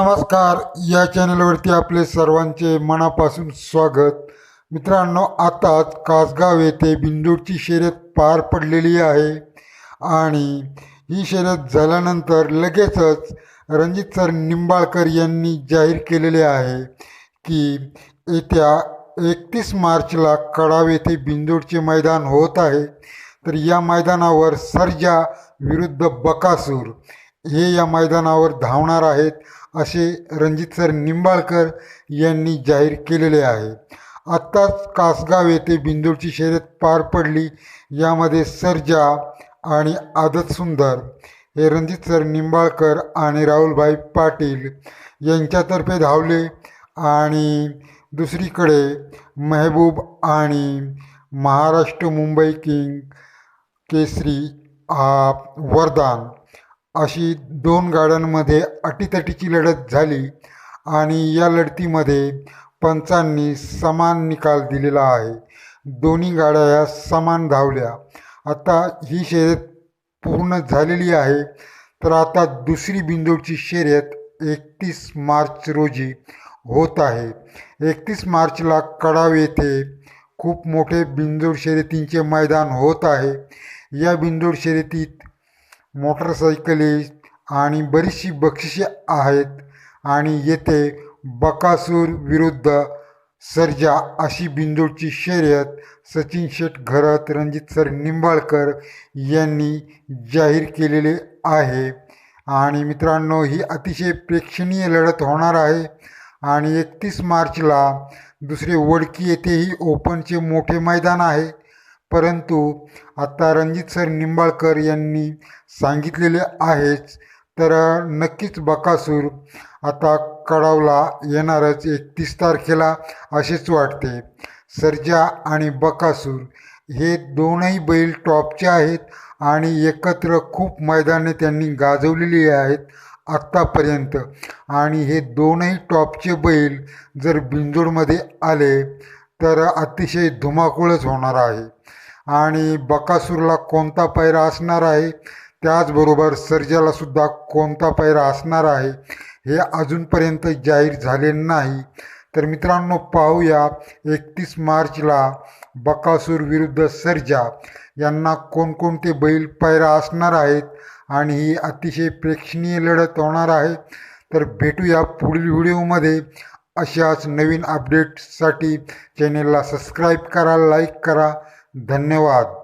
नमस्कार या चॅनलवरती आपले सर्वांचे मनापासून स्वागत. मित्रांनो आताच कासगाव येथे बिंदूरची शर्यत पार पडलेली आहे आणि ही शर्यत झाल्यानंतर लगेचच रणजित सर निंबाळकर यांनी जाहीर केलेले आहे की येत्या एकतीस मार्चला कडाव येथे बिंदूरचे मैदान होत आहे. तर या मैदानावर सर्जा विरुद्ध बकासूर. हे या मैदानावर धावणार आहेत असे रणजित सर निंबाळकर यांनी जाहीर केलेले आहे. आत्ताच कासगाव येथे बिंदूरची शर्यत पार पडली. यामध्ये सर्जा आणि आदत सुंदर हे रणजित सर निंबाळकर आणि राहुलभाई पाटील यांच्यातर्फे धावले आणि दुसरीकडे मेहबूब आणि महाराष्ट्र मुंबई किंग केसरी आ, वरदान. अशी दोन गाड्यांमध्ये अटीतटीची लढत झाली आणि या लढतीमध्ये पंचांनी समान निकाल दिलेला आहे. दोन्ही गाड्या या समान धावल्या. आता ही शर्यत पूर्ण झालेली आहे. तर आता दुसरी बिंदूची शर्यत एकतीस मार्च रोजी होत आहे. एकतीस मार्चला कडाव येथे खूप मोठे बिंदूर शर्यतींचे मैदान होत आहे. या बिंदूर शर्यतीत मोटरसायकली आणि बरीचशी बक्षिसे आहेत. आणि येथे बकासूर विरुद्ध सर्जा अशी बिंदूची शर्यत सचिन शेठ घरत रणजित सर निंबाळकर यांनी जाहीर केलेले आहे. आणि मित्रांनो ही अतिशय प्रेक्षणीय लढत होणार आहे. आणि एकतीस मार्चला दुसरे वडकी येथेही ओपनचे मोठे मैदान आहे. परंतु आता रणजित सर निंबाळकर यांनी सांगितलेले आहेच. तर नक्कीच बकासूर आता कडावला येणारच एकतीस तारखेला असेच वाटते. सर्जा आणि बकासूर हे दोनही बैल टॉपचे आहेत आणि एकत्र खूप मैदाने त्यांनी गाजवलेली आहेत आत्तापर्यंत आणि हे दोनही टॉपचे बैल जर बिंजोडमध्ये आले तर अतिशय धुमाकूळच होणार आहे. आणि बकासूरला कोणता पैरा असणार आहे? त्याचबरोबर सर्जालासुद्धा कोणता पैरा असणार आहे? हे अजूनपर्यंत जाहीर झाले नाही. तर मित्रांनो पाहूया. एकतीस मार्चला बकासूर विरुद्ध सर्जा यांना कोणकोणते बैल पैरा असणार आहेत? आणि ही अतिशय प्रेक्षणीय लढत होणार आहे. तर भेटूया पुढील व्हिडिओमध्ये. अशाच नवीन अपडेट्ससाठी चॅनेलला सबस्क्राईब करा लाईक करा. धन्यवाद.